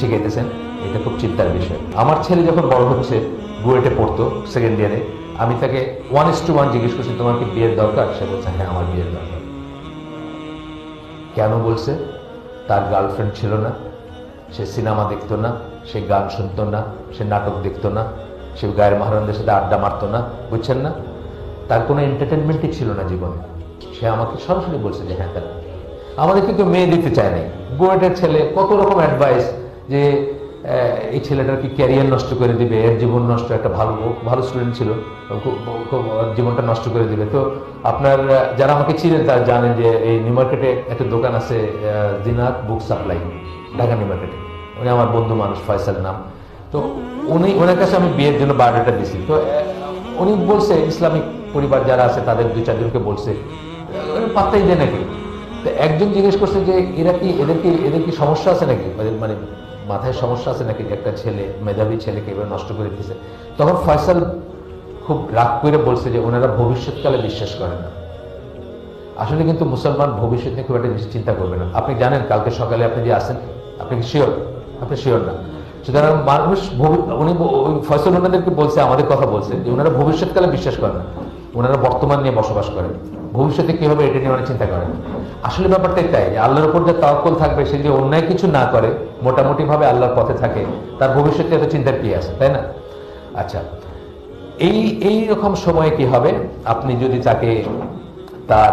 শিখাইতেছেন এটা খুব চিন্তার বিষয়। আমার ছেলে যখন বড় হচ্ছে, বুয়েটে পড়তো সেকেন্ড ইয়ারে আমি তাকে ওয়ান ইস টু ওয়ান জিজ্ঞেস করছি, তোমার কি বিয়ের দরকার? সে বলছে হ্যাঁ আমার বিয়ের দরকার। কেন বলছে? তার গার্লফ্রেন্ড ছিল না, সে সিনেমা দেখতো না, সে গান শুনতো না, সে নাটক দেখতো না, সে গায়ের মহারানদের সাথে আড্ডা মারতো না, বুঝছেন না? তার কোনো এন্টারটেনমেন্টই ছিল না জীবনে। সে আমাকে সরাসরি বলছে যে হ্যাঁ তার। আমাদের কিন্তু মেয়ে দিতে চায় নাই। বুয়েটের ছেলে কত রকম অ্যাডভাইস যে এই ছেলেটার কি ক্যারিয়ার নষ্ট করে দিবে? এর জীবন নষ্ট, একটা ভালো ভালো স্টুডেন্ট ছিল। খুব জীবনটা নষ্ট করে দিবে। তো আপনার যারা আমাকে চিনেন, তারা জানেন যে এই নিউ মার্কেটে একটা দোকান আছে দিনাত বুক সাপ্লাই, ঢাকা নিউ মার্কেটে। উনি আমার বন্ধু মানুষ, ফয়সাল নাম। তো উনি ওনার কাছে আমি বিয়ের জন্য বায়োডাটা দিছি। তো উনি বলছে, ইসলামিক পরিবার যারা আছে, তাদের দুই, চারজনকে বলছে পাত্তাই দেয় নাকি? তো একজন জিজ্ঞেস করছে যে, এরা কি, এদের কি এদের কি সমস্যা আছে নাকি? মানে- মানে মাথায় সমস্যা আছে নাকি একটা ছেলে, মেধাবী ছেলেকে এবার নষ্ট করে দিতেছে তখন ফয়সাল খুব রাগ করে বলছে যে ওনারা ভবিষ্যৎকালে বিশ্বাস করেন না। আসলে কিন্তু মুসলমান ভবিষ্যৎ নিয়ে খুব একটা চিন্তা করবে না। আপনি জানেন, কালকে সকালে আপনি যে আসেন আপনি কি শিওর? আপনি শিওর না। সুতরাং মানুষ উনি ওই ফয়সল ওনাদেরকে বলছে, আমাদের কথা বলছে যে ওনারা ভবিষ্যৎকালে বিশ্বাস করে না। ওনারা বর্তমান নিয়ে বসবাস করেন। ভবিষ্যতে কি হবে এটা নিয়ে অনেক চিন্তা করেন? আসলে ব্যাপারটা তাই যে আল্লাহর উপর যে তাওয়াক্কুল থাকবে, সে যে অন্যায় কিছু না করে মোটামুটি ভাবে আল্লাহর পথে থাকে, তার ভবিষ্যতে এত চিন্তার কি আছে, তাই না? আচ্ছা এই এই রকম সময়ে কি হবে? আপনি যদি তাকে তার,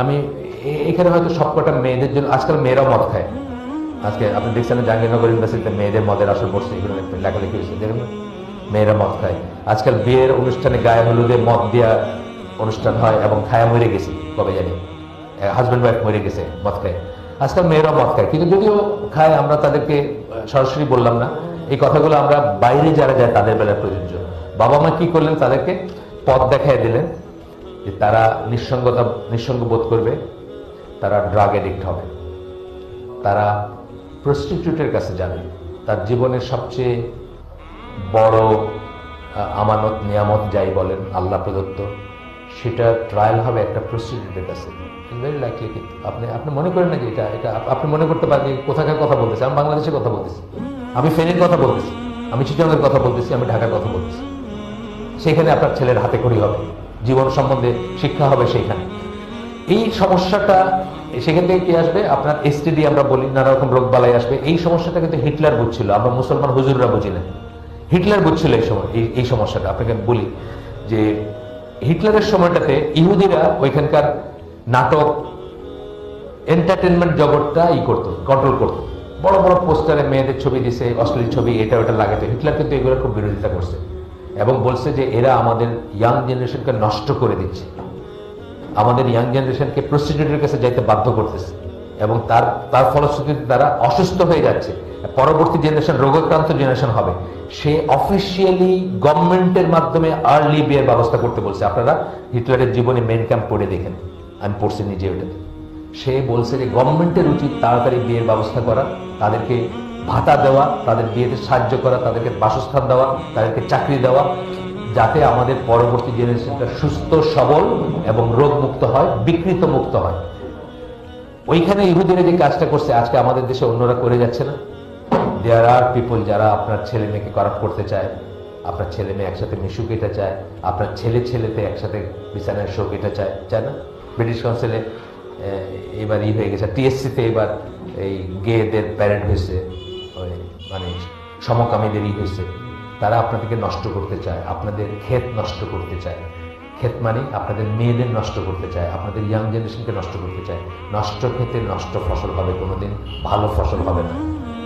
আমি এখানে হয়তো সবকটা মেয়েদের জন্য, আজকাল মেয়েরাও মদ খায়। আজকে আপনি দেখছেন জাহাঙ্গীরনগর ইউনিভার্সিটিতে মেয়েদের মদের আসর পড়ছে এগুলো লেখালেখি হয়েছে দেখুন মেয়েরা মদ খায়। আজকাল বিয়ের অনুষ্ঠানে গায়ে হলুদে মদ দেওয়া অনুষ্ঠান হয় এবং খায়া মরে গেছি, কবে জানি। হাজব্যান্ড ওয়াইফ মরে গেছে, মদ খায়। আজকাল মেয়েরাও মদ খায়, কিন্তু যদিও খায়, আমরা তাদেরকে সরাসরি বললাম না। এই কথাগুলো আমরা বাইরে যারা যায়, তাদের বেলায় প্রযোজ্য। বাবা মা কি করলেন, তাদেরকে পথ দেখায় দিলেন যে তারা নিঃসঙ্গতা, নিঃসঙ্গ বোধ করবে, তারা ড্রাগ এডিক্ট হবে। তারা প্রস্টিটিউটের কাছে যাবে। তার জীবনের সবচেয়ে বড় আমানত, নিয়ামত যাই বলেন, আল্লাহ প্রদত্ত। সেটা ট্রায়াল হবে একটা প্রস্টিটিউটের কাছে। ভেরি লাইকলি কিন্তু আপনি আপনি মনে করেন না যে এটা এটা আপনি মনে করতে পারেন কোথাকার কথা বলতেছি। আমি বাংলাদেশের কথা বলতেছি। আমি ফেনীর কথা বলতেছি। আমি চিটাঙ্গের কথা বলতেছি। আমি ঢাকার কথা বলতেছি। সেখানে আপনার ছেলের হাতে খড়ি হবে। জীবন সম্বন্ধে শিক্ষা হবে সেইখানে এই সমস্যাটা সেখান থেকে কি আসবে? আপনার এসটিডি আমরা বলি, নানা রকম রোগ বালাই আসবে। এই সমস্যাটা কিন্তু হিটলার বুঝছিল। আমরা মুসলমান হুজুররা বুঝি না হিটলার বুঝছিল এই সময় এই সমস্যাটা। আপনাকে বলি যে হিটলারের সময়টাতে ইহুদিরা ওইখানকার নাটক এন্টারটেনমেন্ট জগৎটা ই করতো কন্ট্রোল করতো। বড় বড় পোস্টারে মেয়েদের ছবি দিছে, অশ্লীল ছবি, এটা ওটা লাগাতে। হিটলার কিন্তু এগুলোর খুব বিরোধিতা করছে এবং বলছে যে এরা আমাদের ইয়াং জেনারেশনকে নষ্ট করে দিচ্ছে। আমাদের ইয়াং জেনারেশনকে প্রস্টিটিউটের কাছে যাইতে বাধ্য করতেছে এবং তার তার ফলশ্রুতিতে তারা অসুস্থ হয়ে যাচ্ছে। পরবর্তী জেনারেশন রোগাক্রান্ত জেনারেশন হবে। সে অফিসিয়ালি গভর্নমেন্টের মাধ্যমে আর্লি বিয়ের ব্যবস্থা করতে বলছে। আপনারা হিটলারের জীবনে মেন ক্যাম্প পড়ে দেখেন। আমি পড়ছি নিজে ওটাতে সে বলছে যে গভর্নমেন্টের উচিত তাড়াতাড়ি বিয়ের ব্যবস্থা করা, তাদেরকে ভাতা দেওয়া, তাদের বিয়েতে সাহায্য করা, তাদেরকে বাসস্থান দেওয়া, তাদেরকে চাকরি দেওয়া, যাতে আমাদের পরবর্তী জেনারেশনটা সুস্থ, সবল এবং রোগ মুক্ত হয়, বিকৃত মুক্ত হয়। ওইখানে ইহুদিরা যে কাজটা করছে, আজকে আমাদের দেশে অন্যরা করে যাচ্ছে না। দেয়ার আর পিপল যারা আপনার ছেলে মেয়েকে করাপ করতে চায়, আপনার ছেলে মেয়ে একসাথে মিশুক এটা চায়, আপনার ছেলে ছেলেতে একসাথে বিছানায় শোক এটা চায় চায় না? ব্রিটিশ কাউন্সিলে এবার ই হয়ে গেছে টিএসসিতে এবার এই গেদের প্যারেড হয়েছে, ওই মানে সমকামীদেরই হয়েছে। তারা আপনাদেরকে নষ্ট করতে চায়, আপনাদের ক্ষেত নষ্ট করতে চায়। ক্ষেত মানে আপনাদের মেয়েদের নষ্ট করতে চায়, আপনাদের ইয়াং জেনারেশনকে নষ্ট করতে চায়। নষ্ট ক্ষেতে নষ্ট ফসল হবে, কোনোদিন ভালো ফসল হবে না।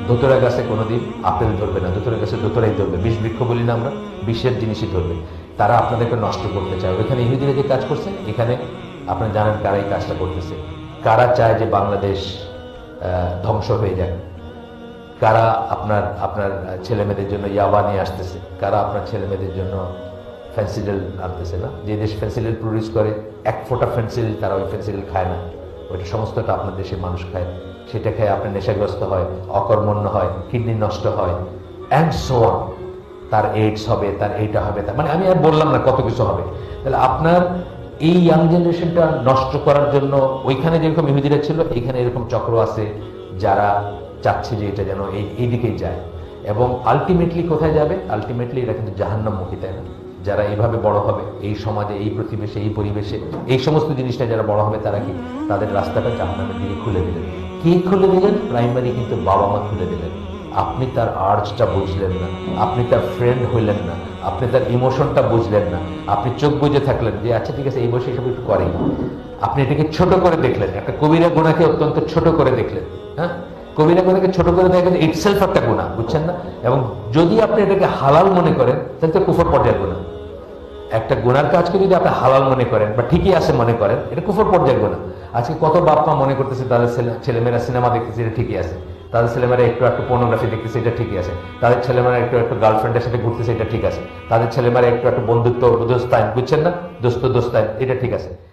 দোতরা গাছে কোনোদিন আপেল ধরবে না দোতরা গাছে দোতরাই ধরবে, বিষ বৃক্ষ বলি না আমরা, বিষের জিনিসই ধরবে। তারা আপনাদেরকে নষ্ট করতে চায়। ওইখানে ইহুদিরা যে কাজ করছে, এখানে আপনারা জানেন কারা এই কাজটা করতেছে। কারা চায় যে বাংলাদেশ ধ্বংস হয়ে যাক। কারা আপনার আপনার ছেলে মেয়েদের জন্য ইয়াবা নিয়ে আসতেছে। কারা আপনার ছেলে মেয়েদের জন্য ফেন্সিডেল আনতেছে না? যে দেশ ফেন্সিডেল প্রডিউস করে, এক ফোঁটা ফেন্সিডেল তারা ওই ফেন্সিডেল খায় না। ওইটা সমস্তটা আপনার দেশের মানুষ খায়। সেটা খেয়ে আপনার নেশাগ্রস্ত হয়, অকর্মণ্য হয়, কিডনি নষ্ট হয় অ্যান্ড সো তার এইডস হবে, তার এইটা হবে, তার মানে আমি আর বললাম না কত কিছু হবে। তাহলে আপনার এই ইয়াং জেনারেশনটা নষ্ট করার জন্য ওইখানে যেরকম ইহুদিরা ছিল এখানে এরকম চক্র আছে যারা চাচ্ছে যে এটা যেন এই এই দিকেই যায়। এবং আলটিমেটলি কোথায় যাবে? আলটিমেটলি এটা কিন্তু জাহান্নামমুখী তাই না? যারা এইভাবে বড় হবে, এই সমাজে, এই প্রতিবেশে, এই পরিবেশে, এই সমস্ত জিনিসটা যারা বড় হবে তারা কি? তাদের রাস্তাটা জাহান্নামের দিকে খুলে দিলেন কি খুলে দিলেন? প্রাইমারি কিন্তু বাবা মা খুলে দিলেন। আপনি তার আর্জটা বুঝলেন না। আপনি তার ফ্রেন্ড হইলেন না। আপনি তার ইমোশনটা বুঝলেন না। আপনি চোখ বুঝে থাকলেন যে আচ্ছা ঠিক আছে, এই বয়সে এসব একটু করেই আপনি এটাকে ছোট করে দেখলেন। একটা কবিরা গোনাকে অত্যন্ত ছোট করে দেখলেন। হ্যাঁ? কবিরা গোনাকে ছোট করে দেখেন ইটসেলফ একটা গুণা, বুঝছেন না? এবং যদি আপনি এটাকে হালাল মনে করেন, তাহলে তো কুফর পর্যায়ের গুণা। একটা গুনার কাজকে যদি আপনি হালাল মনে করেন, বা ঠিকই আছে মনে করেন, এটা কুফর পর্যায়ের গোনা আজকে কত বাপ মা মনে করতেছে, তাদের ছেলে- ছেলেমেয়েরা সিনেমা দেখতেছে, এটা ঠিকই আছে। তাদের ছেলেমেয়েরা একটু একটু পর্নোগ্রাফি দেখতেছে, এটা ঠিকই আছে। তাদের ছেলেমেয়েরা একটু একটু গার্লফ্রেন্ডের সাথে ঘুরতেছে, এটা ঠিক আছে। তাদের ছেলেমেয়েরা একটু একটু বন্ধুত্ব দোস্তায়ন বুঝছেন না? দোস্ত দোস্তায়ন এটা ঠিক আছে।